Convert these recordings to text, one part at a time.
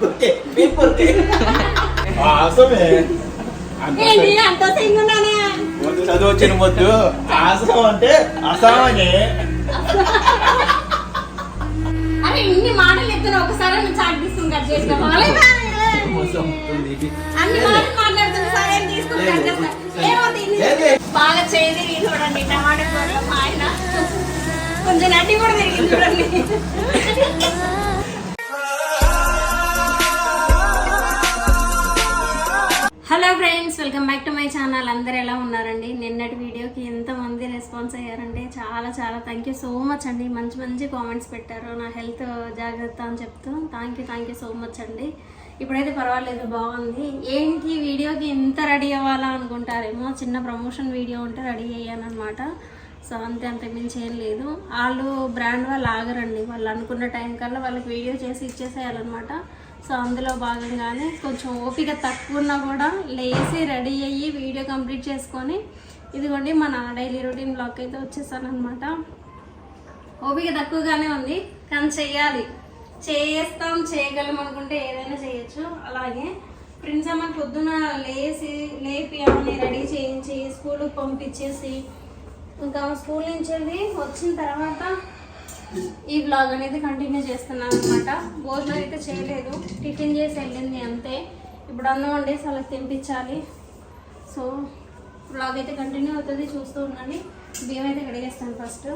మేము కొరికే ఆసమే అంత ఏంటి అంత వద్దు చదువు వచ్చిన వద్దు ఆసం అంటే అసామని అరే ఇన్ని మాటలు ఎత్తున ఒకసారి నువ్వు చాట్ తీసుకుని కట్ చేసిన. అన్ని మాటలు మాట్లాడుతున్న సరే అని తీసుకుని కట్ చేస్తా ఏమవుతుంది ఏది? బాగా చేయి తిరిగి చూడండి టమాటా కూర మా ఆయన. కొంచెం నడ్డి కూడా తిరిగింది చూడండి. Hello friends welcome back to my channel అందరు ఎలా ఉన్నారండి? నిన్నటి వీడియోకి ఎంతమంది రెస్పాన్స్ అయ్యారంటే చాలా చాలా థ్యాంక్ యూ సో మచ్ అండి. మంచి మంచి కామెంట్స్ పెట్టారు. నా హెల్త్ జాగ్రత్త అని చెప్తూ thank you thank you so much అండి. ఇప్పుడైతే పర్వాలేదు బాగుంది. ఏంటి వీడియోకి ఎంత రెడీ అవ్వాలా అనుకుంటారేమో? చిన్న ప్రమోషన్ వీడియో ఉంటే రెడీ అయ్యాను అనమాట సో అంతే అంత మించి ఏం లేదు. వాళ్ళు బ్రాండ్ వాళ్ళు ఆగరండి. వాళ్ళు అనుకున్న టైం కల్లా వాళ్ళకి వీడియో చేసి ఇచ్చేసేయాలన్నమాట. సో అందులో భాగంగానే కొంచెం ఓపిక తక్కువ ఉన్నా కూడా లేచి రెడీ అయ్యి వీడియో కంప్లీట్ చేసుకొని ఇదిగోండి మన డైలీ రొటీన్ బ్లాక్ అయితే వచ్చేసాను అనమాట ఓపిక తక్కువగానే ఉంది కానీ చెయ్యాలి. చేస్తాం చేయగలం అనుకుంటే ఏదైనా చేయొచ్చు. అలాగే ప్రిన్స్ అమ్మ పొద్దున లేచి లేపి అమ్మని రెడీ చేయించి స్కూల్కి పంపించేసి ఇంకా స్కూల్ నుంచి వెళ్ళి వచ్చిన తర్వాత ఈ బ్లాగ్ అనేది కంటిన్యూ చేస్తున్నాను అనమాట భోజనం అయితే చేయలేదు. టిఫిన్ చేసి వెళ్ళింది అంతే. ఇప్పుడు అన్నం వండేసి వాళ్ళకి తినిపించాలి. సో బ్లాగ్ అయితే కంటిన్యూ అవుతుంది. చూస్తూ ఉండండి. బియ్యం అయితే కడిగేస్తాను ఫస్ట్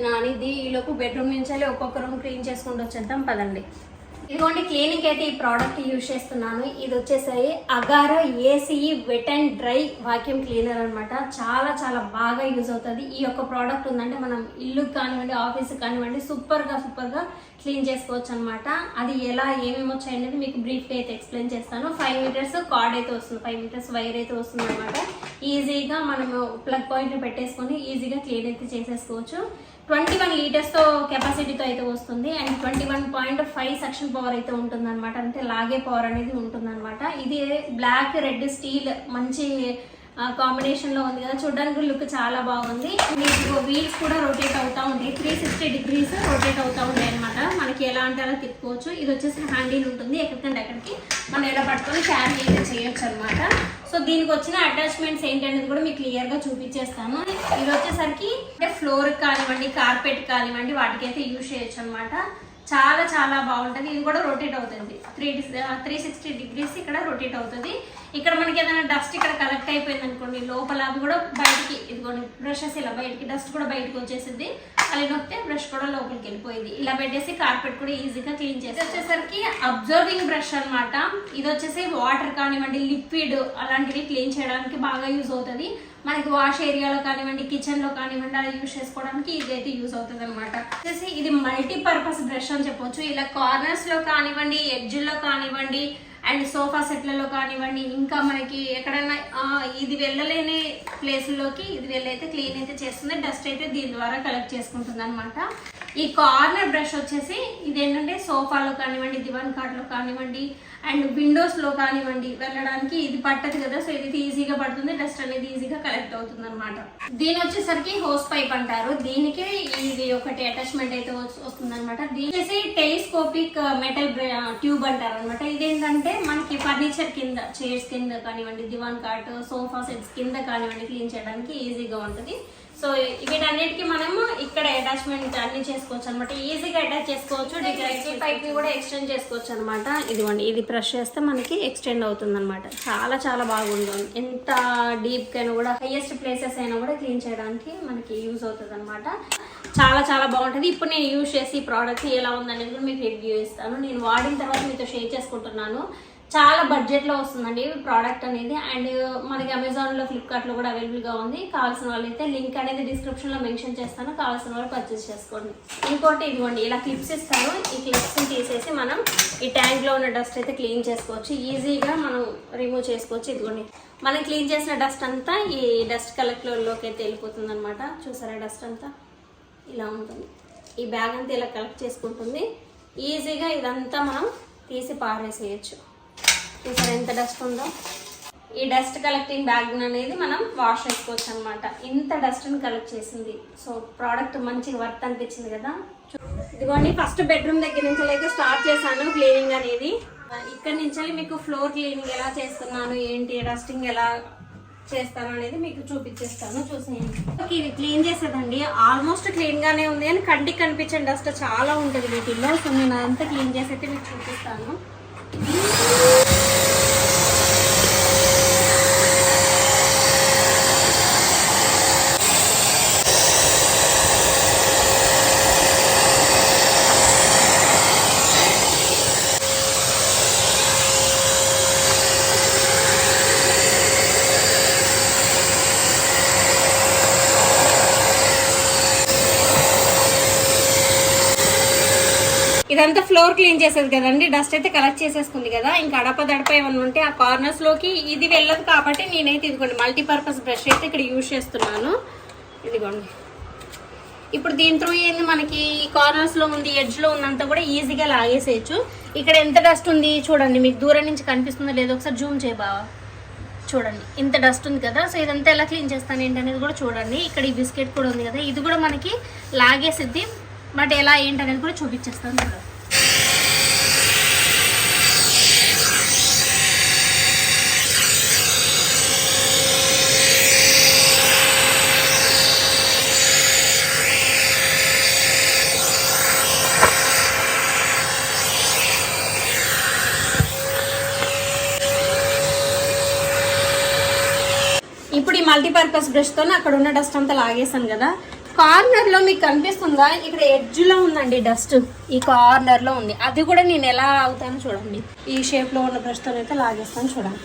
పెట్టేశాను నానిది ఈలోపు బెడ్రూమ్ నుంచి వెళ్ళి ఒక్కొక్క రూమ్ క్లీన్ చేసుకుంటూ వచ్చేద్దాం పదండి. ఇదిగోండి క్లీనింగ్ అయితే ఈ ప్రోడక్ట్ యూజ్ చేస్తున్నాను. ఇది వచ్చేసరి Agaro Ace wet and dry vacuum cleaner అనమాట చాలా చాలా బాగా యూజ్ అవుతుంది. ఈ యొక్క ప్రోడక్ట్ ఉందంటే మనం ఇల్లుకి కానివ్వండి ఆఫీస్కి కానివ్వండి సూపర్గా సూపర్గా క్లీన్ చేసుకోవచ్చు అనమాట అది ఎలా ఏమేమి వచ్చాయనేది మీకు బ్రీఫ్గా అయితే ఎక్స్ప్లెయిన్ చేస్తాను. ఫైవ్ మీటర్స్ కార్డ్ అయితే వస్తుంది. ఫైవ్ మీటర్స్ వైర్ అయితే వస్తుంది అనమాట ఈజీగా మనము ప్లగ్ పాయింట్ పెట్టేసుకొని ఈజీగా క్లీన్ అయితే చేసేసుకోవచ్చు. ట్వంటీ వన్ లీటర్స్తో కెపాసిటీతో అయితే వస్తుంది. And twenty one point five suction power అయితే ఉంటుంది అనమాట అంటే లాగే పవర్ అనేది ఉంటుంది ఇది బ్లాక్ రెడ్ స్టీల్ మంచి కాంబినేషన్లో ఉంది కదా. చూడడానికి లుక్ చాలా బాగుంది. మీకు వీల్స్ కూడా రొటేట్ అవుతూ ఉంటాయి. త్రీ సిక్స్టీ డిగ్రీస్ రొటేట్ అవుతూ ఉంటాయి అనమాట మనకి ఎలా అంటే అలా తిప్పుకోవచ్చు. ఇది వచ్చేసి హ్యాండిల్ ఉంటుంది. ఎక్కడికంటే ఎక్కడికి మనం ఎలా పట్టుకొని క్యారీ అయితే చేయొచ్చు అనమాట సో దీనికి వచ్చిన అటాచ్మెంట్స్ ఏంటనేది కూడా మీకు క్లియర్గా చూపించేస్తాను. ఇది వచ్చేసరికి అంటే ఫ్లోర్ కానివ్వండి కార్పెట్ కానివ్వండి వాటికైతే యూజ్ చేయొచ్చు అనమాట చాలా చాలా బాగుంటుంది. ఇది కూడా రొటేట్ అవుతుంది. త్రీ త్రీ సిక్స్టీ డిగ్రీస్ ఇక్కడ రొటేట్ అవుతుంది. ఇక్కడ మనకి ఏదైనా డస్ట్ ఇక్కడ కలెక్ట్ అయిపోయింది అనుకోండి లోపల అవి కూడా బయటికి ఇదిగోండి బ్రషెస్ ఇలా బయటికి డస్ట్ కూడా బయటకు వచ్చేసింది. అలా నొక్కితే బ్రష్ కూడా లోపలికి వెళ్ళిపోయింది. ఇలా పెట్టేసి కార్పెట్ కూడా ఈజీగా క్లీన్ చేసి వచ్చేసరికి అబ్జర్వింగ్ బ్రష్ అన్నమాట. ఇది వచ్చేసి వాటర్ కానివ్వండి లిక్విడ్ అలాంటివి క్లీన్ చేయడానికి బాగా యూజ్ అవుతుంది. మనకి వాష్ ఏరియాలో కానివ్వండి కిచెన్లో కానివ్వండి అలా యూజ్ చేసుకోవడానికి ఇది అయితే యూజ్ అవుతుంది అనమాట వచ్చేసి ఇది మల్టీ పర్పస్ బ్రష్ అని చెప్పొచ్చు. ఇలా కార్నర్స్లో కానివ్వండి ఎడ్జ్లో కానివ్వండి అండ్ సోఫా సెట్లలో కానివ్వండి ఇంకా మనకి ఎక్కడైనా ఇది వెళ్ళలేని ప్లేస్లోకి ఇది వెళ్ళైతే క్లీన్ అయితే చేస్తుంది. డస్ట్ అయితే దీని ద్వారా కలెక్ట్ చేసుకుంటుంది అనమాట ఈ కార్నర్ బ్రష్ వచ్చేసి ఇది ఏంటంటే సోఫాలో కానివ్వండి దివాన్ కార్డ్లో కానివ్వండి అండ్ విండోస్లో కానివ్వండి వెళ్ళడానికి ఇది పట్టదు కదా సో ఇది ఈజీగా పడుతుంది డస్ట్ అనేది ఈజీగా కలెక్ట్ అవుతుంది అనమాట దీని వచ్చేసరికి హోస్ పైప్ అంటారు. దీనికి ఇది ఒకటి అటాచ్మెంట్ అయితే వస్తుంది అనమాట దీని వచ్చేసి టెలిస్కోపిక్ మెటల్ ట్యూబ్ అంటారు అనమాట ఇదేంటంటే మనకి ఫర్నిచర్ కింద చైర్స్ కింద కానివ్వండి దివాన్ కాట్ సోఫా సెట్స్ కింద కానివ్వండి క్లీన్ చేయడానికి ఈజీగా ఉంటుంది. సో వీటన్నిటికీ మనము ఇక్కడ అటాచ్మెంట్ అన్ని చేసుకోవచ్చు అనమాట ఈజీగా అటాచ్ చేసుకోవచ్చు పైప్ కూడా ఎక్స్టెండ్ చేసుకోవచ్చు అనమాట ఇదిగోండి ఇది ప్రెస్ చేస్తే మనకి ఎక్స్టెండ్ అవుతుంది అనమాట చాలా చాలా బాగుంటుంది. ఎంత డీప్ అయినా కూడా హైయెస్ట్ ప్లేసెస్ అయినా కూడా క్లీన్ చేయడానికి మనకి యూజ్ అవుతుంది అనమాట చాలా చాలా బాగుంటుంది. ఇప్పుడు నేను యూజ్ చేసి ఈ ప్రోడక్ట్ ఎలా ఉందనేది కూడా మీకు రివ్యూ ఇస్తాను. నేను వాడిన తర్వాత మీతో షేర్ చేసుకుంటున్నాను. చాలా బడ్జెట్లో వస్తుందండి ప్రోడక్ట్ అనేది. అండ్ మనకి అమెజాన్లో ఫ్లిప్కార్ట్లో కూడా అవైలబుల్గా ఉంది. కావాల్సిన వాళ్ళు అయితే లింక్ అనేది డిస్క్రిప్షన్లో మెన్షన్ చేస్తాను. కావాల్సిన వాళ్ళు పర్చేస్ చేసుకోండి. ఇంకోటి ఇదిగోండి ఇలా క్లిప్స్ ఇస్తాను. ఈ క్లిప్స్ని తీసేసి మనం ఈ ట్యాంక్లో ఉన్న డస్ట్ అయితే క్లీన్ చేసుకోవచ్చు. ఈజీగా మనం రిమూవ్ చేసుకోవచ్చు. ఇదిగోండి మనం క్లీన్ చేసిన డస్ట్ అంతా ఈ డస్ట్ కలెక్టర్లోకి అయితే వెళ్ళిపోతుంది అనమాట చూసారా డస్ట్ అంతా? ఇలా ఉంటుంది. ఈ బ్యాగ్ అంతా ఇలా కలెక్ట్ చేసుకుంటుంది. ఈజీగా ఇదంతా మనం తీసి పారేసేయచ్చు. చూసారు ఎంత డస్ట్ ఉందో? ఈ డస్ట్ కలెక్టింగ్ బ్యాగ్ అనేది మనం వాష్ చేసుకోవచ్చు అనమాట ఇంత డస్ట్ని కలెక్ట్ చేసింది. సో ప్రోడక్ట్ మంచి వర్త్ అనిపించింది కదా. ఇదిగోండి ఫస్ట్ బెడ్రూమ్ దగ్గర నుంచి అయితే స్టార్ట్ చేశాను క్లీనింగ్ అనేది. ఇక్కడ నుంచి మీకు ఫ్లోర్ క్లీనింగ్ ఎలా చేస్తున్నాను ఏంటి డస్టింగ్ ఎలా చేస్తాను అనేది మీకు చూపించేస్తాను చూసేయండి. ఓకే, ఇది క్లీన్ చేసేదండి. ఆల్మోస్ట్ క్లీన్గానే ఉంది అని కంటికి కనిపించే డస్ట్ చాలా ఉంటుంది వీటిల్లో. సో నేను అంతా క్లీన్ చేసి అయితే మీకు చూపిస్తాను. ఇదంతా ఫ్లోర్ క్లీన్ చేసేది కదండి. డస్ట్ అయితే కలెక్ట్ చేసేసుకుంది కదా. ఇంకా అడప దడప ఏమన్నా ఉంటే ఆ కార్నర్స్లోకి ఇది వెళ్ళదు కాబట్టి నేనైతే ఇదిగోండి మల్టీపర్పస్ బ్రష్ అయితే ఇక్కడ యూజ్ చేస్తున్నాను. ఇదిగోండి. ఇప్పుడు దీని త్రూ ఏంది మనకి ఈ కార్నర్స్లో ఉంది ఎడ్జ్లో ఉన్నంత కూడా ఈజీగా లాగేసేయచ్చు. ఇక్కడ ఎంత డస్ట్ ఉంది చూడండి మీకు దూరం నుంచి కనిపిస్తుందో లేదో ఒకసారి జూమ్ చేయబావా చూడండి ఇంత డస్ట్ ఉంది కదా. సో ఇదంతా ఎలా క్లీన్ చేస్తాను ఏంటి అనేది కూడా చూడండి. ఇక్కడ ఈ బిస్కెట్ కూడా ఉంది కదా. ఇది కూడా మనకి లాగేసిద్ది. బట్ ఎలా ఏంటి అనేది కూడా చూపించేస్తాను చూడండి ఇప్పుడు ఈ మల్టీపర్పస్ బ్రష్తో అక్కడ ఉన్న డస్ట్ అంతా లాగేసాను కదా. కార్నర్లో మీకు కనిపిస్తుందా? ఇక్కడ ఎడ్జ్లో ఉందండి డస్ట్. ఈ కార్నర్లో ఉంది. అది కూడా నేను ఎలా అవుతానో చూడండి. ఈ షేప్లో ఉన్న బ్రష్తో అయితే లాగేస్తాను చూడండి.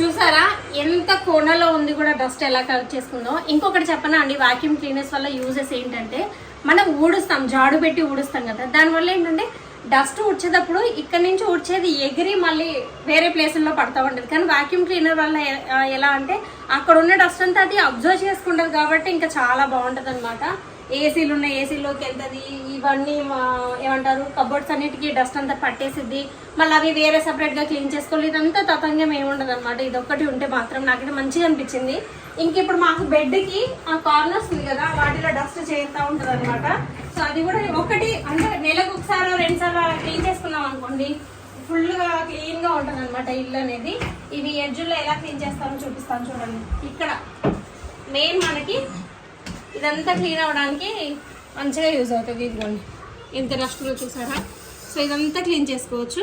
చూసారా? ఎంత కోణలో ఉంది కూడా డస్ట్ ఎలా కలెక్ట్ చేసుకుందో. ఇంకొకటి చెప్పనా అండి వాక్యూమ్ క్లీనర్స్ వల్ల యూజెస్ ఏంటంటే మనం ఊడుస్తాం జాడు పెట్టి ఊడుస్తాం కదా. దానివల్ల ఏంటంటే డస్ట్ ఉడ్చేటప్పుడు ఇక్కడ నుంచి ఉడ్చేది ఎగిరి మళ్ళీ వేరే ప్లేసుల్లో పడతా ఉంటుంది. కానీ వాక్యూమ్ క్లీనర్ వల్ల ఎలా అంటే అక్కడ ఉన్న డస్ట్ అంతా అది అబ్జర్వ్ చేసుకుంటుంది కాబట్టి ఇంకా చాలా బాగుంటుంది అనమాట ఏసీలు ఉన్నాయి ఏసీలోకి వెళ్తుంది. ఇవన్నీ మా- ఏమంటారు కబోర్డ్స్ అన్నిటికీ డస్ట్ అంతా పట్టేసిద్ది. మళ్ళీ అవి వేరే సపరేట్గా క్లీన్ చేసుకోవాలి. ఇదంతా తతంగం ఏముండదు అనమాట ఇదొక్కటి ఉంటే మాత్రం నాకైతే మంచిగా అనిపించింది. ఇంక ఇప్పుడు మాకు బెడ్కి ఆ కార్నర్స్ ఉంది కదా వాటిలో డస్ట్ చేస్తూ ఉంటుంది అనమాట సో అది కూడా ఒకటి అంటే నెలకు ఒకసారి రెండు సార్లు క్లీన్ చేసుకున్నాం అనుకోండి ఫుల్గా క్లీన్గా ఉంటుంది అనమాట ఇల్లు అనేది. ఇవి ఎడ్జుల్లో ఎలా క్లీన్ చేస్తామో చూపిస్తాను చూడండి. ఇక్కడ మెయిన్ మనకి ఇదంతా క్లీన్ అవ్వడానికి మంచిగా యూజ్ అవుతుంది ఇదిగోండి. ఎంత డస్ట్లో చూసారా? సో ఇదంతా క్లీన్ చేసుకోవచ్చు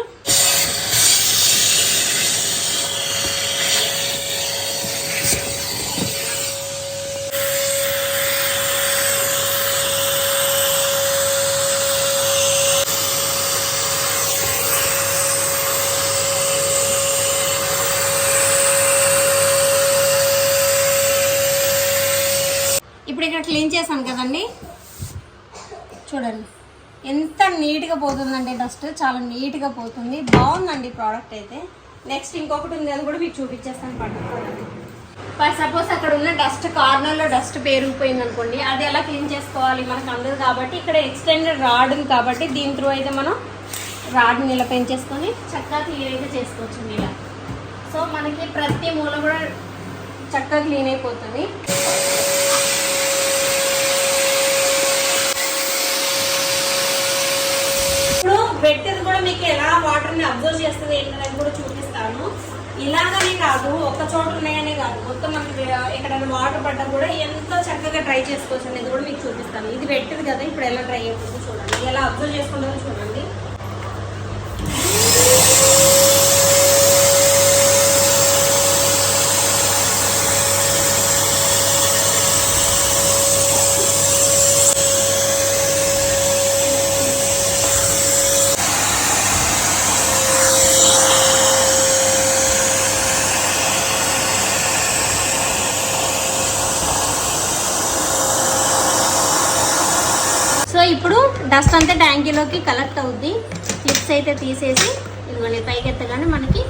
ఇప్పుడు ఇక్కడ క్లీన్ చేశాను కదండి చూడండి ఎంత నీట్గా డస్ట్. చాలా నీట్గా పోతుంది. బాగుందండి ప్రోడక్ట్ అయితే. నెక్స్ట్ ఇంకొకటి ఉంది అది కూడా మీకు చూపించేస్తాను పట్టుకోండి. సపోజ్ అక్కడ ఉన్న డస్ట్ కార్నర్లో డస్ట్ పేరుకుపోయింది అనుకోండి అది ఎలా క్లీన్ చేసుకోవాలి మనకు అందదు కాబట్టి ఇక్కడ ఎక్స్టెండెడ్ రాడ్ ఉంది కాబట్టి దీని త్రూ అయితే మనం రాడ్ని ఇలా పెంచేసుకొని చక్కగా క్లీన్ అయితే చేసుకోవచ్చు ఇలా సో మనకి ప్రతి మూల కూడా చక్కగా క్లీన్ అయిపోతుంది. పెట్టేది కూడా మీకు ఎలా వాటర్ని అబ్జర్వ్ చేస్తుంది ఏంటనేది కూడా చూపిస్తాను. ఇలాగనే కాదు ఒక్క చోట ఉన్నాయనే కాదు. మొత్తం మనకి ఎక్కడైనా వాటర్ పడ్డా కూడా ఎంతో చక్కగా ట్రై చేసుకోవచ్చు అనేది కూడా మీకు చూపిస్తాను. ఇది పెట్టింది కదా ఇప్పుడు ఎలా ట్రై అవుతుందో చూడండి. ఎలా అబ్జర్వ్ చేసుకుంటుందో చూడండి సో ఇప్పుడు డస్ట్ అంతా ట్యాంకీలోకి కలెక్ట్ అవుద్ది. క్లిప్స్ అయితే తీసేసి ఇదిగోండి పైకి ఎత్తగానే మనకి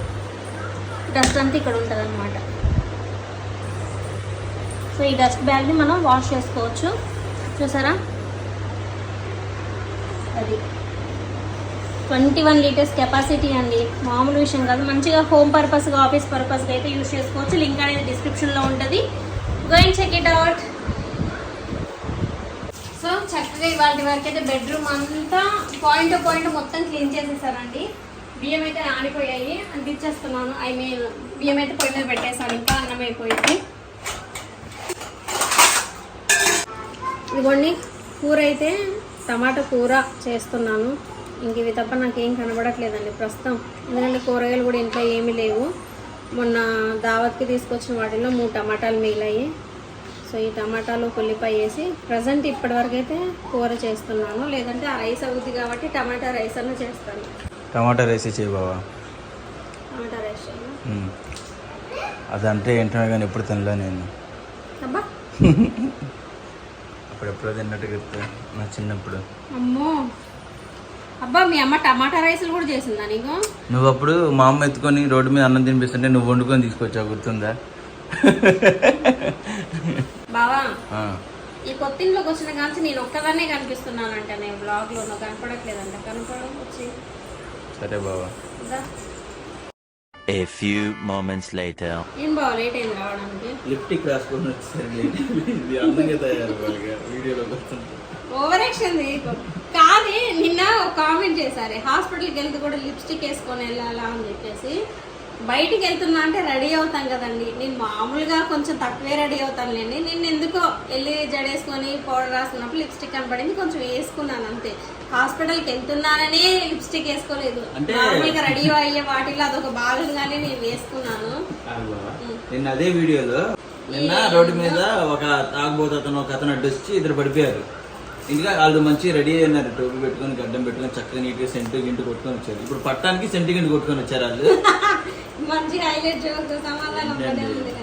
డస్ట్ అంతా ఇక్కడ ఉంటుంది అనమాట సో ఈ డస్ట్ బ్యాగ్ని మనం వాష్ చేసుకోవచ్చు. చూసారా? అది. ట్వంటీ వన్ లీటర్స్ కెపాసిటీ అండి. మామూలు విషయం కాదు. మంచిగా హోమ్ పర్పస్గా ఆఫీస్ పర్పస్గా అయితే యూస్ చేసుకోవచ్చు. లింక్ అనేది డిస్క్రిప్షన్లో ఉంటుంది. గోయింగ్ చెక్ ఇట్ అవుట్ చక్కగా ఇవాళ వరకు అయితే బెడ్రూమ్ అంతా పాయింట్ టు పాయింట్ మొత్తం క్లీన్ చేసేసారండి. బియ్యం అయితే ఆడిపోయాయి అందించేస్తున్నాను ఐ మీన్ బియ్యం అయితే పొయ్యి మీద పెట్టేశాను. ఇంకా అన్నం అయిపోయింది. ఇదిగోండి కూర అయితే టమాటా కూర చేస్తున్నాను. ఇంక ఇవి తప్ప నాకేం కనబడట్లేదండి ప్రస్తుతం. ఎందుకంటే కూరగాయలు కూడా ఇంట్లో ఏమీ లేవు. మొన్న దావత్కి తీసుకొచ్చిన వాటిలో మూడు టమాటాలు మిగిలాయి. సో ఈ టమాటాలు ఉల్లిపాయ వేసి ప్రజెంట్ ఇప్పటివరకు అయితే కూర చేస్తున్నాను. లేదంటే ఆ రైస్ అవుద్ది కాబట్టి టమాటా రైస్ అన్న చేస్తాను. టమాటా రైస్ చేయి బావా? Tomato rice. అదంటే ఏంటో కానీ ఎప్పుడు తినలే నేను. అబ్బా! అప్పుడు ఎప్పుడో తిన్నట్టు చెప్తా నా చిన్నప్పుడు. అమ్మో! అబ్బా మీ అమ్మ టమాటా రైస్లు కూడా చేసిందా నీకు? నువ్వు అప్పుడు మా అమ్మ ఎత్తుకొని రోడ్డు మీద అన్నం తినిపిస్తుంటే నువ్వు వండుకొని తీసుకొచ్చావు గుర్తుందా? బావా. ఈ కొత్త ఇంట్లోకి వచ్చిన కానీ నేను ఒక్కదాన్నే కనిపిస్తున్నానంట. నేను బ్లాగ్లో కనపడట్లేదంట. కనపడం వచ్చి. సరే బావా. A few moments later. ఏం బావ లేట్ అయింది రావడానికి? లిప్టిక్ రాసుకొని వచ్చేసరికి ఇది అందంగా తయారు వీడియోలో వస్తుంది ఓవర్ యాక్షన్. కాదే నిన్న ఒక కామెంట్ చేశారు. హాస్పిటల్కి వెళ్తే కూడా లిప్స్టిక్ వేసుకొని వెళ్ళాలా అని చెప్పేసి. బయటికి వెళ్తున్నా అంటే రెడీ అవుతాం కదండి. నేను మామూలుగా కొంచెం తక్కువే రెడీ అవుతానులేండి నేను ఎందుకో వెళ్ళి జడేసుకొని పౌడర్ రాసుకున్నప్పుడు లిప్స్టిక్ కనపడింది కొంచెం వేసుకున్నాను అంతే. హాస్పిటల్కి వెళ్తున్నాననే లిప్స్టిక్ వేసుకోలేదు. అంటే- మామూలుగా రెడీ అయ్యే వాటిలో అదొక భాగంగానే నేను వేసుకున్నాను. నిన్న అదే వీడియోలో నిన్న రోడ్డు మీద ఒక తాగబోతు అతను ఒక అతను అడ్డు వచ్చి ఇద్దరు పడిపోయారు. ఇంకా వాళ్ళు మంచి రెడీ అయినారు టోపీ పెట్టుకొని గడ్డం పెట్టుకొని చక్కగా నీట్గా సెంటు గింటు కొట్టుకొని వచ్చారు. ఇప్పుడు పట్టానికి సెంటు గింటు కొట్టుకొని వచ్చారు వాళ్ళు. మంచి హైలైట్ జోక్ సమాధానం ఒకటే ఉంది.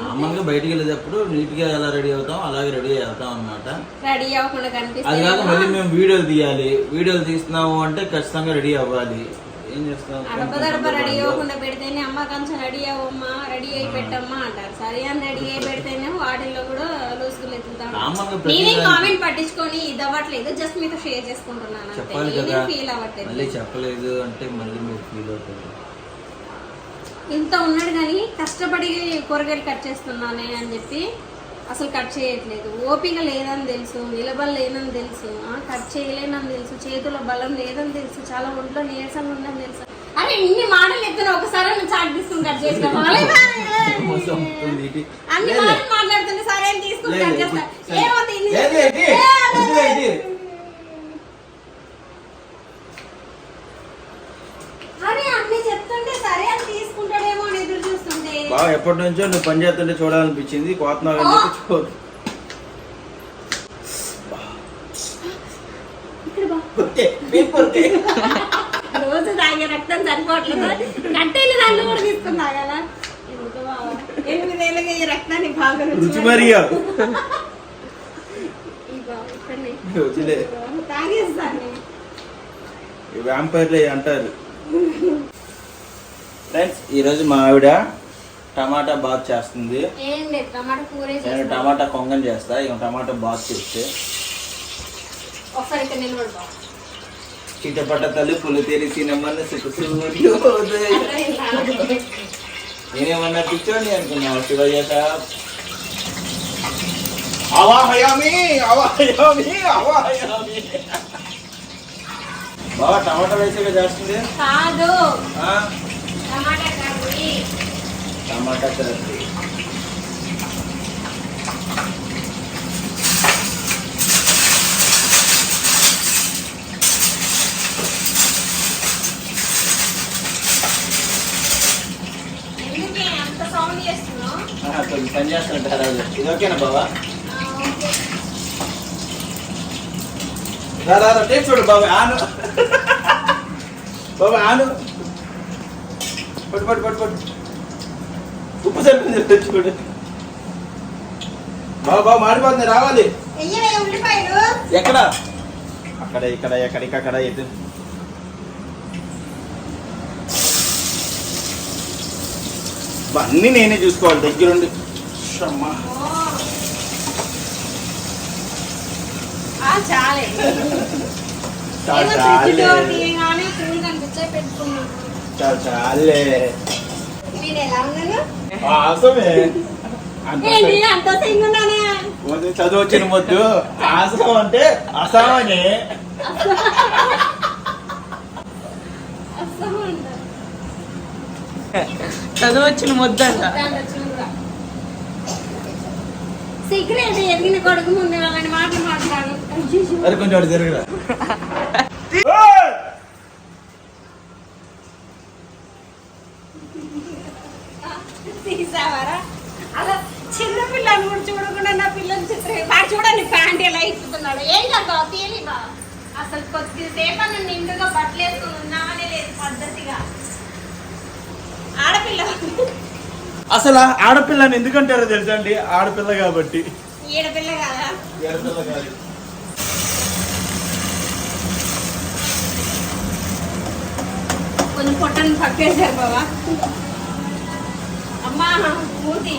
మామూలుగా బయటికి వెళ్ళేటప్పుడు నీట్గా ఎలా రెడీ అవుతాం అలాగే రెడీ అవుతాం అనమాట రెడీ అవ్వకుండా అది కాక మళ్ళీ మేము వీడియోలు తీయాలి. వీడియోలు తీస్తున్నాము అంటే ఖచ్చితంగా రెడీ అవ్వాలి. ఏం చేస్తాం అడపదడప రెడీ అవ్వకుండా పెడితేనే అమ్మ కొంచెం రెడీ అవ్వమ్మా రెడీ అయి పెట్టమ్మా అంటారు. సరే అని రెడీ అయి పెడితేనే వాటిల్లో కూడా లూసుకులు ఎత్తుతాం మామూలుగా ప్రతి నేనే కామెంట్ పట్టించుకొని ఇది అవ్వట్లేదు జస్ట్ మీతో షేర్ చేసుకుంటున్నాను అంతే. చెప్పాలి నేనే కదా. ఫీల్ అవ్వట్లేదు. మళ్ళీ చెప్పలేదు అంటే మళ్ళీ మీరు ఫీల్ అవుతారు. ఇంత ఉన్నాడు కానీ కష్టపడి కూరగాయలు కట్ చేస్తున్నానే అని చెప్పి అసలు కట్ చేయట్లేదు. ఓపిక లేదని తెలుసు నిలబడలేనని తెలుసు ఆ, కట్ చేయలేనని తెలుసు చేతిలో బలం లేదని తెలుసు చాలా ఒంట్లో నీరసంగా ఉందని తెలుసు. అరే ఇన్ని మాటలు ఎత్తున ఒకసారి చాట్ తీసుకుని కట్ ఇటు. అన్ని. మాటలు మాట్లాడుతుంటే సరే తీసుకుని కట్ ఇది. చేస్తా సరే. ఏమవుతుంది ఇన్ని- లేదు, ఇది. ఏ, అదే, వద్దులే, అదే. ఇది. అరే అన్ని చెప్తుంటే సరే అని తీసుకుంటాడేమో అని ఎదురు చూస్తుంటే బాగా ఎప్పటి నుంచో నువ్వు పని చేస్తుంటే చూడాలనిపించింది. కోతనావు అని చెప్పి చూ. రోజు తాగే రక్తం సరిపోవట్లేదు. కట్టెలు దాన్ని కూడా తీసుకున్నా కదా. ఎనిమిదేళ్ళకి ఈ రక్తాన్ని బాగా రుచి మరియా వ్యాంపైర్లే అంటారు. ఫ్రెండ్స్ ఈరోజు మా ఆవిడ టమాటా బాత్ చేస్తుంది. టమాటా నేను టమాటా కొంగన్ చేస్తా ఇక టమాటా బాత్ చేస్తే. ఒకసారి ఇక్కడ నిలబడు బావ. చిటపట తలుపులు తెరిచిన మనసుకు సూర్యోదయం నేనేమన్నా పిచ్చోని అనుకున్నావు శివయ్య సాబ్? అవాహయామి అవాహయామి అవాహయామి. బాగా టమాటా రైస్ చేస్తుంది? కాదు. ఆ? టమాటా ఆహా, కొంచెం పని చేస్తున్నట్టు హరాజు ఇది ఓకేనా బావా? రా, రా, చూడు బాబా ఆను. బాబా ఆను. పట్టు పట్టు పట్టు పట్టు. ఉప్పు సరిపోయింది తెచ్చి చూడు బాబా బాబా మాడిపోతుంది రావాలి. ఎక్కడ? అక్కడ ఇక్కడ ఎక్కడ ఇక్కడ ఎటు అన్నీ నేనే చూసుకోవాలి దగ్గరుండి. అమ్మా. ఆ, చాలే. చాలే. మీరు ఎలా ఉన్నాను ఆసమే. అంత వద్దు, చదువు వచ్చిన మొద్దు ఆసం అంటే అసామని. చదువు వచ్చిన ముద్దంట దాంట్లో చూడురా. సీక్రెట్ ఎదిగిన కొడుకు ముందు అలాంటి మాటలు మాట్లాడు. అది కొంచెం అటు తిరుగురా తీసావారా అలా చిన్న పిల్లని కూడా చూడకుండా నా పిల్లలు చిత్రం వాడు చూడండి ప్యాంట్ ఎలా ఇస్తున్నాడు ఏం కాదు తీయని బా అసలు కొద్దిసేపు అన్న నిండుగా బట్టలు వేసుకుని ఉన్నామనే లేదు పద్ధతిగా. ఆడపిల్ల. అసలు ఆడపిల్లని ఎందుకంటారో తెలుసా అండి? ఆడపిల్ల కాబట్టి. ఈడపిల్ల కదా? కొంచెం పొట్టని పక్కేశారు బాబా అమ్మా మూతి.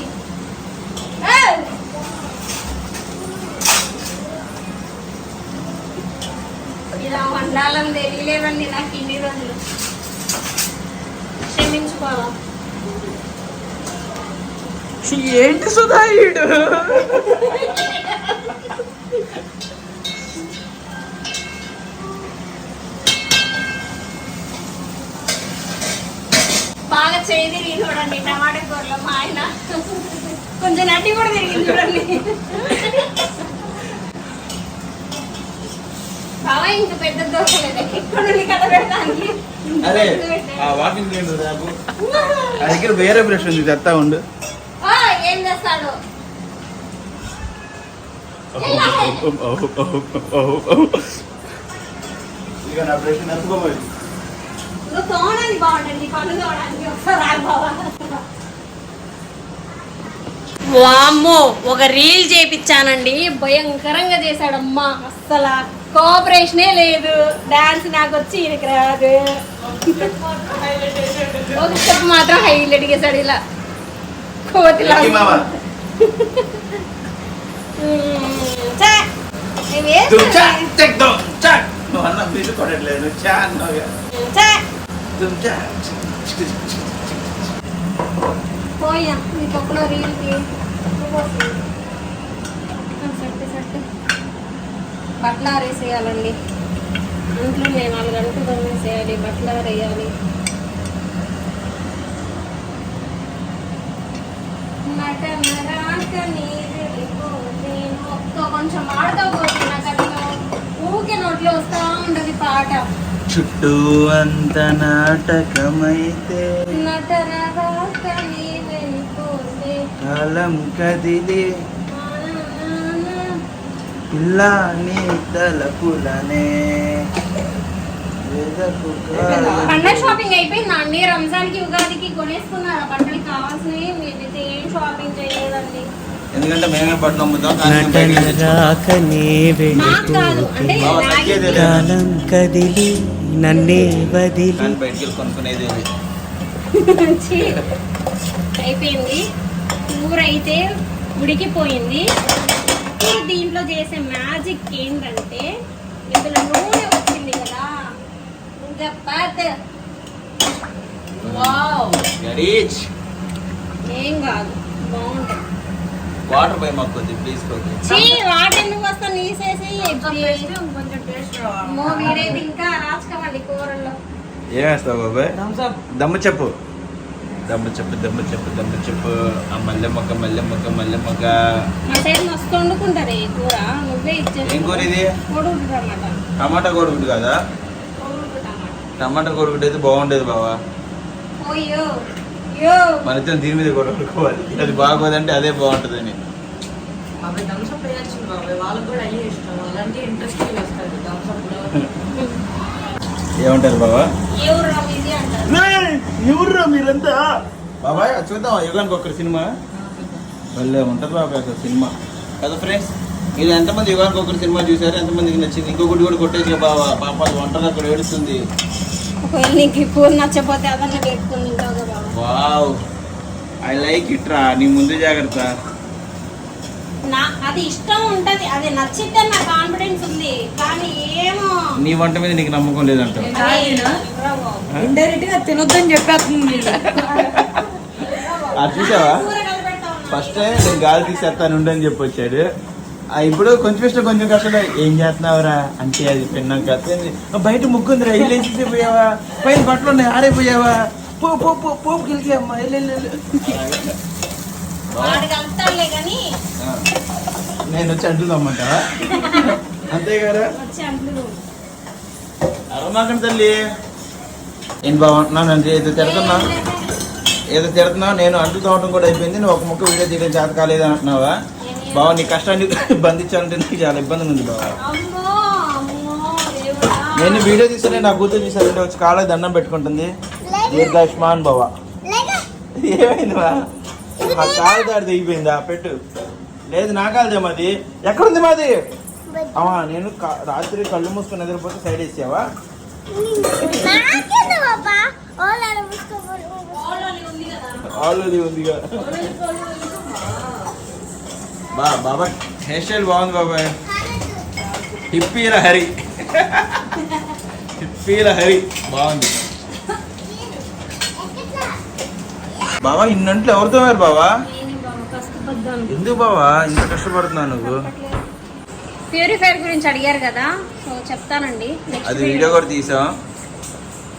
ఇలా వండాలని తెలియలేదండి నాకు ఇన్ని రోజులు. క్షమించుకోవాలా? ఏంటి సుధాయుడు బాగా చేయి తిరిగి చూడండి టమాటా కూరలో మా ఆయన. కొంచెం నడ్డి కూడా తిరిగింది చూడండి. బావా ఇంకా పెద్ద దోశలేదు ఇక్కడ నుండి కథ పెడతానికి అరే ఆ వాకింగ్ క్లీనర్ రాబు ఆ దగ్గర వేరే బ్రష్ ఉంది ఉండు ఆ, ఏం చేస్తాడు ఇక నా బ్రష్ నడుపుకోమది నువ్వు తోడానికి బాగుంటుంది పళ్ళు తోడానికి ఒకసారి ఆగు బావా వామ్మో ఒక రీల్ చేపించానండి భయంకరంగా చేశాడమ్మా అస్సలు కోఆపరేషనే లేదు. డాన్స్ నాకు వచ్చి ఈయనకి రాదు. ఒక స్టెప్ మాత్రం హైలైట్ చేశాడు ఇలా. కోతిలా లక్కీ మామ ఛే, నేను వేస్తా. దుమ్ చా చెక్ దో చా నువ్వు అన్న మీరు కొట్టట్లేదు చా అన్నావుగా ఛే, దుమ్ చా పోయా నీ పక్కలో రీల్కి సెట్ సెట్ బట్టలు ఆరేసేయాలండి ఇంట్లో నేను నాలుగు గంటలు తొమ్మేసేయాలి బట్టలు ఆరేయాలి కొంచెం ఆడుతూ పోతున్నా కథలో ఊకే నోట్లో వస్తా ఉండదు పాట. చుట్టూ అంత నాటకమైతే నటన రాక నీరెళ్ళిపోతే కాలం కదిలి పిల్ల నీ తలపులనే. పండగ షాపింగ్ అయిపోయింది అన్ని రంజాన్కి ఉగాదికి కొనేసుకున్నారు? బట్టలు కావాల్సినవి మీరైతే ఏం షాపింగ్ చేయలేదండి. ఎందుకంటే మేమే బట్టలు అమ్ముతాం. కాలం కదిలి నన్నే బయటికి వెళ్ళి కొనుక్కునేది. అయిపోయింది. కూర అయితే ఉడికిపోయింది. ఇప్పుడు దీంట్లో చేసే మ్యాజిక్ ఏంటంటే ఇందులో నూనె వచ్చింది కదా. ఇంకా పెద్ద వావ్ గరీచ్ ఏం కాదు బాగుంటుంది. వాటర్ పోయి మాకు కొద్ది ప్లీజ్ కొద్ది చీ వాటి ఎందుకు వస్తా నీసేసి మో వీడైతే ఇంకా రాచుకోమండి కూరల్లో. ఏమేస్తావు బాబాయ్? దమ్ము చెప్పు. దమ్ము చెప్పు దమ్ము చెప్పు దమ్ము చెప్పు. ఆ మల్లె మొక్క మల్లె మొక్క మల్లె మొక్క మా సైడ్ మస్తు వండుకుంటారు ఈ కూర. నువ్వే ఇచ్చేసి ఏం కూర ఇది? కోడిగుడ్డు టమాటా. టమాటా కోడిగుడ్డు కదా? టమాటా. టమాటా కోడిగుడ్డు అయితే బాగుండేది బావా. మన ఇద్దరం దీని మీద కూడా వండుకోవాలి అది బాగోదంటే అదే బాగుంటుందని. ఏమంటారు బావా? ఎవరు మీరంతా? బాబాయ్ చూద్దాం యుగానికి ఒక్కరి సినిమా? భలే ఉంటుంది బాబాయ్ అసలు సినిమా. కదా ఫ్రెండ్స్ మీరు ఎంతమంది యుగానికి ఒకరి సినిమా చూసారు ఎంతమందికి నచ్చింది? ఇంకొకటి కూడా కొట్టేసి బావా. పాప ఒంటరి అక్కడ ఏడుస్తుంది. ఒకవేళ నీకు ఈ కూర నచ్చపోతే అదన్నా పెట్టుకుని ఉంటావు కదా వావ్. ఐ లైక్ ఇట్ రా. నీ ముందు జాగ్రత్త. నా అది ఇష్టం ఉంటది. అది నచ్చితే నా కాన్ఫిడెన్స్ ఉంది. కానీ ఏమో. నీ వంట మీద నీకు నమ్మకం లేదంట. ఇండైరెక్ట్గా తినొద్దని చెప్పేస్తుంది అది చూసావా. ఫస్ట్ నేను గాలి తీసేస్తాను ఉండని చెప్పి వచ్చాడు. ఆ, ఇప్పుడు కొంచెం ఇష్టం కొంచెం కష్టం. ఏం చేస్తున్నావురా? అంటే అది పెన్నాం బయట ముగ్గుందిరా. ఇల్లు వేసి పోయావా? పైన బట్టలు ఉన్నాయి ఆరైపోయావా? పో పో పో పోపు గెలిచి అమ్మా వెళ్ళు, నేను వచ్చి అంటున్నామంటావా అంతే కదా అంట్లు అరమాకండి తల్లి. ఏం బాగుంటున్నాను అంటే ఏదో తిడుతున్నా ఏదో తిడుతున్నావు? నేను అంటు తోవటం కూడా అయిపోయింది. నువ్వు ఒక ముక్క వీడియో తీయడం చేత కాలేదు అంటున్నావా? బావ నీ కష్టాన్ని బంధించాలంటే నీకు చాలా ఇబ్బంది ఉంది బావ. అమ్మో అమ్మో దేవుడా. నేను వీడియో తీసానే నా కూతురు తీసానంటే వచ్చి కాళ్ళకి దండం పెట్టుకుంటుంది. దీర్ఘాయుష్మాన్ బావ. ఏమైంది బా ఆ కాలు దాడి దిగిపోయిందా పెట్టు. లేదు నా కాలుదే మాది. ఎక్కడుంది మాది? అమ్మా నేను రాత్రి కళ్ళు మూసుకుని నిద్రపోతే సైడ్ వేసావా ఉంది ఆల్రెడీ ఉందిగా బా బాబా హెయిర్ స్టైల్ బాగుంది బాబాయ్ హిప్పీల హరి. హిప్పీల హరి. బాగుంది. బావా ఇన్నంట్లో ఎవరితో మరి బావా? బాబు ఎందుకు బావా? ఇంత కష్టపడుతున్నావు నువ్వు? ప్యూరిఫైర్ గురించి అడిగారు కదా సో చెప్తానండి. అది వీడియో కూడా తీసాం.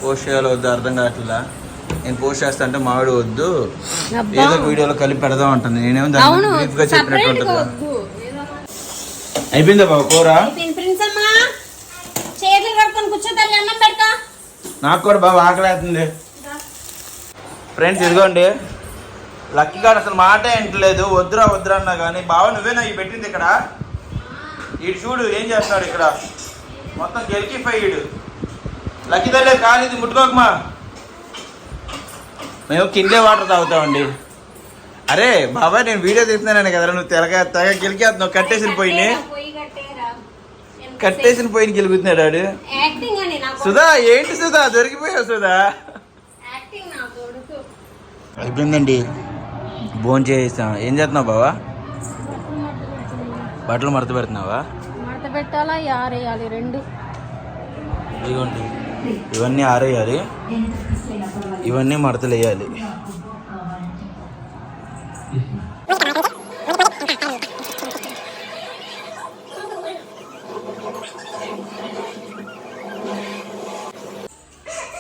పోస్ట్ చేయాలో వద్దు అర్థం కావట్లా నేను పోస్ట్ చేస్తా అంటే మామిడి వద్దు. ఏదో వీడియోలో కలిపి పెడదాం ఉంటుంది నేనేమో దాన్ని చెప్పినట్టు అయిపోయిందా బాబు కూర? అయిపోయింది ప్రిన్స్ అమ్మా చేతులు కడుక్కొని కూర్చో తల్లి అన్నం పెడతా నాకు కూడా బాగా ఆకలేస్తుంది ఫ్రెండ్స్ ఇదిగోండి. లక్కీ గారు అసలు మాట వింటలేదు వద్దురా వద్దురా అన్నా కానీ బావ నువ్వేనా ఇవి పెట్టింది ఇక్కడ. ఇటు చూడు ఏం చేస్తున్నాడు ఇక్కడ? మొత్తం గెలికిపోయాడు. లక్కీ తల్లి కాలేదు ముట్టుకోకమా మేము కిందే వాటర్ తాగుతామండి. అరే బాబాయ్ నేను వీడియో తీస్తున్నాను కదా నువ్వు తెగ తెగ గెలికేస్తున్నావు కట్టేసిన పోయిని కట్టేసిన పోయిన గెలుగుతున్నాడు నాకు సుధా ఏంటి సుధా? దొరికిపోయావు సుధా. అయిపోయిందండి భోజనం చేస్తాం ఏం చేస్తున్నావు బావా? బట్టలు మడత పెడుతున్నావా? మడత పెట్టాలా? ఆరేయాలి రెండు. ఇదిగోండి. ఇవన్నీ ఆరేయాలి. ఇవన్నీ మడతలు వేయాలి.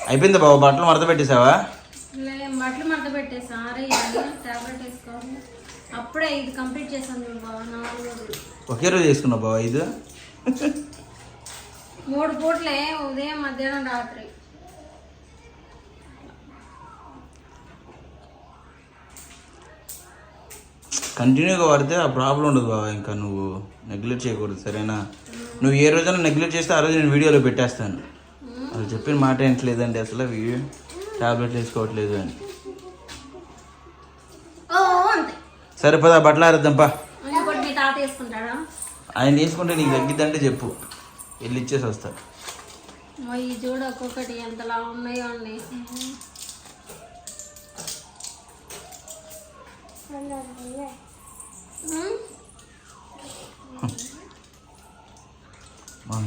అయిపోయింది బాబు బట్టలు మడత పెట్టేసావా బట్టలు మడత పెట్టేసి. టాబ్లెట్ వేసుకోవాలి అప్పుడే ఇది కంప్లీట్ చేశాను చూడు బావ నాలుగు ఒకే రోజు వేసుకున్నావు బాబా ఇది? మూడు పూట్లే ఉదయం మధ్యాహ్నం రాత్రి. కంటిన్యూగా వాడితే ఆ ప్రాబ్లం ఉండదు బాబా ఇంకా నువ్వు నెగ్లెక్ట్ చేయకూడదు సరేనా? నువ్వు ఏ రోజైనా నెగ్లెక్ట్ చేస్తే ఆ రోజు నేను వీడియోలో పెట్టేస్తాను. అది చెప్పిన మాట ఏంటలేదండి అసలు వీడియో టాబ్లెట్లు వేసుకోవట్లేదు అని. ఓ అంతే సరే పద బట్టలు ఆరేద్దాంపా ఆయన తీసుకుంటే నీకు తగ్గిద్దంటే చెప్పు. వెళ్ళి ఇచ్చేసి వస్తా. చూడు ఒక్కొక్కటి ఎంతలా ఉన్నాయో అండి.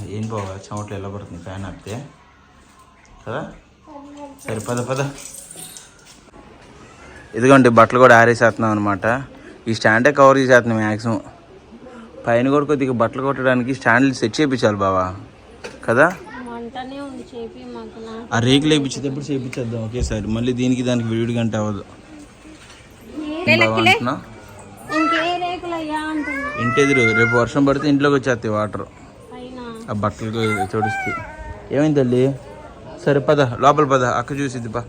ఏం బావా చెమటలు పడుతుంది ఫ్యాన్ ఆపితే? కదా? సరే పద పద. ఇదిగోండి బట్టలు కూడా ఆరేసేస్తున్నాం అనమాట ఈ స్టాండే కవర్ చేసేస్తున్నాం మ్యాక్సిమం పైన కూడా కొద్దిగా బట్టలు కొట్టడానికి స్టాండ్లు సెట్ చేయించాలి బావా. కదా? ఆ రేకులు వేయించేటప్పుడు చేయించేద్దాం ఒకేసారి. మళ్ళీ దీనికి దానికి విడివిడి గంట అవ్వదు. ఇంటి ఎదురు రేపు వర్షం పడితే ఇంట్లోకి వచ్చేస్తాయి వాటర్. ఆ బట్టలకు తొడిస్తాయి ఏమైంది తల్లి? సరే పద లోపల పద అక్క చూసిద్ది పా